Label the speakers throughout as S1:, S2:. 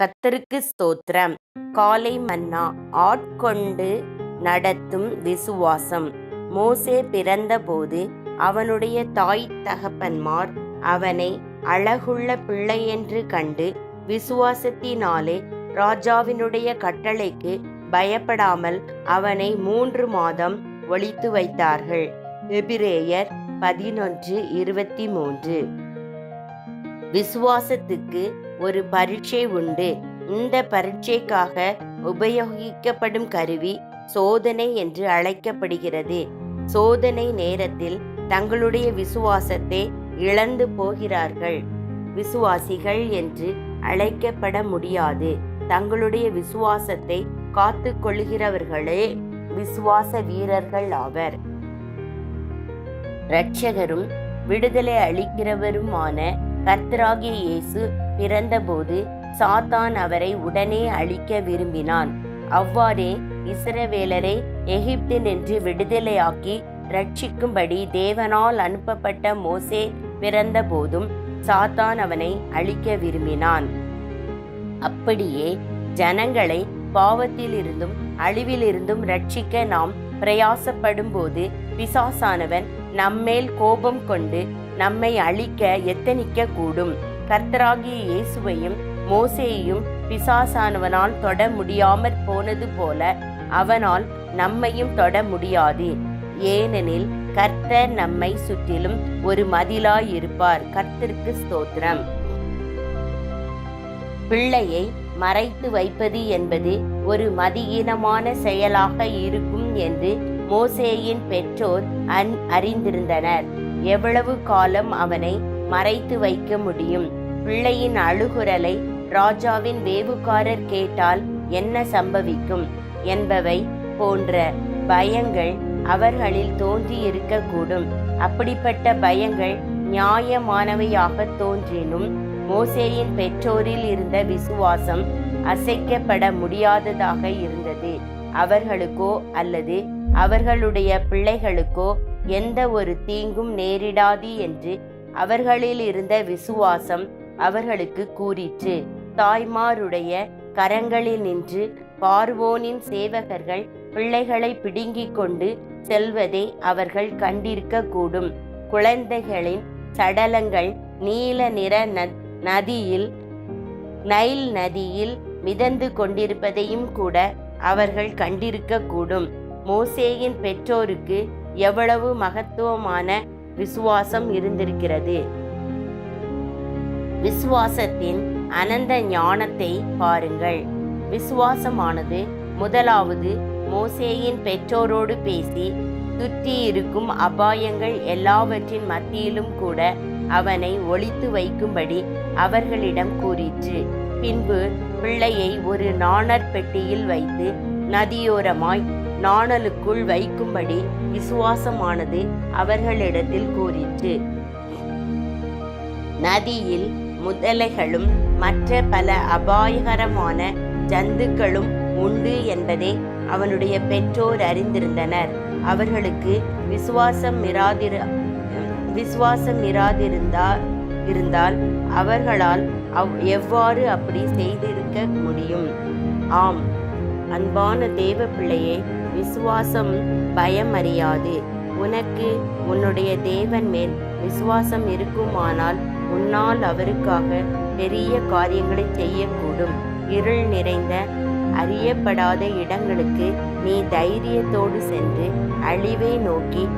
S1: கத்தருக்கு ஸ்தோத்திரம். காலை மன்னா ஆட்கொண்டு நடத்தும் விசுவாசம். மோசே பிறந்தபோது அவனுடைய தாய் தகப்பன்மார் அவனை அழகுள்ள பிள்ளையென்று கண்டு விசுவாசத்தினாலே ராஜாவினுடைய கட்டளைக்கு பயப்படாமல் அவனை மூன்று மாதம் ஒழித்து வைத்தார்கள். எபிரேயர் பதினொன்று இருபத்தி மூன்று. விசுவாசத்துக்கு ஒரு பரீட்சை உண்டு. இந்த பரீட்சைக்காக உபயோகிக்கப்படும் கருவி சோதனை என்று அழைக்கப்படுகிறது. சோதனை நேரத்தில் தங்களுடைய விசுவாசத்தை இழந்து போகிறார்கள். விசுவாசிகள் என்று அழைக்கப்பட முடியாது. தங்களுடைய விசுவாசத்தை காத்து கொள்கிறவர்களே விசுவாச வீரர்கள் ஆவர். இரட்சகரும் விடுதலை அளிக்கிறவருமான கர்த்தராகிய இயேசு பிறந்தபோது சாத்தான் அவரை உடனே அழிக்க விரும்பினான். அவ்வாறே இஸ்ரவேலரை எகிப்தினின்று விடுதலையாக்கி ரட்சிக்கும்படி தேவனால் அனுப்பப்பட்ட மோசே பிறந்தபோதும் சாத்தான் அவனை அழிக்க விரும்பினான். அப்படியே ஜனங்களை பாவத்திலிருந்தும் அழிவிலிருந்தும் ரட்சிக்க நாம் பிரயாசப்படும்போது பிசாசானவன் நம்மேல் கோபம் கொண்டு நம்மை அழிக்க எத்தனிக்க கூடும் கர்த்தராகிய இயேசுவையும் மோசேயையும் பிசாசானவனால் தொட முடியாமற் போனது போல அவனால் நம்மையும் தொட முடியாது. ஏனெனில் கர்த்தர் நம்மை சுற்றிலும் ஒரு மதிலாயிருப்பார். கர்த்தருக்கு ஸ்தோத்திரம். பிள்ளையை மறைத்து வைப்பது என்பது ஒரு மதியீனமான செயலாக இருக்கும் என்று மோசேயின் பெற்றோர் அன் அறிந்திருந்தனர். எவ்வளவு காலம் அவனை மறைத்து வைக்க முடியும்? பிள்ளையின் அழுகுரலை ராஜாவின் வேவுக்காரர் கேட்டால் என்ன சம்பவிக்கும் என்பவை போன்ற பயங்கள் அவர்களில் தோன்றியிருக்கக்கூடும். அப்படிப்பட்ட பயங்கள் நியாயமானவையாக தோன்றினும் மோசேயின் பெற்றோரில் இருந்த விசுவாசம் அசைக்கப்பட முடியாததாக இருந்தது. அவர்களுக்கோ அல்லது அவர்களுடைய பிள்ளைகளுக்கோ எந்த ஒரு தீங்கும் நேரிடாது என்று அவர்களில் இருந்த விசுவாசம் அவர்களுக்கு கூறிற்று தாய்மாருடைய கரங்களில் நின்று பார்வோனின் சேவகர்கள் பிள்ளைகளை பிடுங்கிக் கொண்டு செல்வதை அவர்கள் கண்டிருக்க கூடும் குழந்தைகளின் சடலங்கள் நீல நிற நதியில் நைல் நதியில் மிதந்து கொண்டிருப்பதையும் கூட அவர்கள் கண்டிருக்க கூடும் மோசேயின் பெற்றோருக்கு எவ்வளவு மகத்துவமான விசுவாசம் இருந்திருக்கிறது. விசுவாசத்தின் அனந்த ஞானத்தை பாருங்கள். விசுவாசமானது முதலாவது மோசேயின் பெற்றோரோடு பேசி சுற்றி இருக்கும் அபாயங்கள் எல்லாவற்றின் மத்தியிலும் கூட அவனை ஒழித்து வைக்கும்படி அவர்களிடம் கூறிற்று. பின்பு பிள்ளையை ஒரு நாணற் பெட்டியில் வைத்து நதியோரமாய் நாணலுக்குள் வைக்கும்படி விசுவாசமானது அவர்களிடத்தில் கூறிற்று. நதியில் முதலைகளும் மற்ற பல அபாயகரமான ஜந்துக்களும் உண்டு என்பதை அவனுடைய பெற்றோர் அறிந்திருந்தனர். அவர்களுக்கு விசுவாசம் இராதிரு விசுவாசம் இராதிருந்தால் இருந்தால் அவர்களால் அவ் எவ்வாறு அப்படி செய்திருக்க முடியும்? ஆம் அன்பான தேவ பிள்ளையே விசுவாசம் பயம் அறியாது உனக்கு உன்னுடைய தேவன் மேல் விசுவாசம் இருக்குமானால் உன்னால் அவருக்காக பெரிய காரியங்களை செய்யக்கூடும். இருள் நிறைந்த அறியப்படாத இடங்களுக்கு நீ தைரியத்தோடு சென்று அழிவை நோக்கி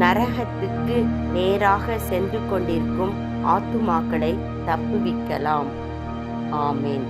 S1: நரகத்துக்கு நேராக சென்று கொண்டிருக்கும் ஆத்துமாக்களை தப்புவிக்கலாம். ஆமேன்.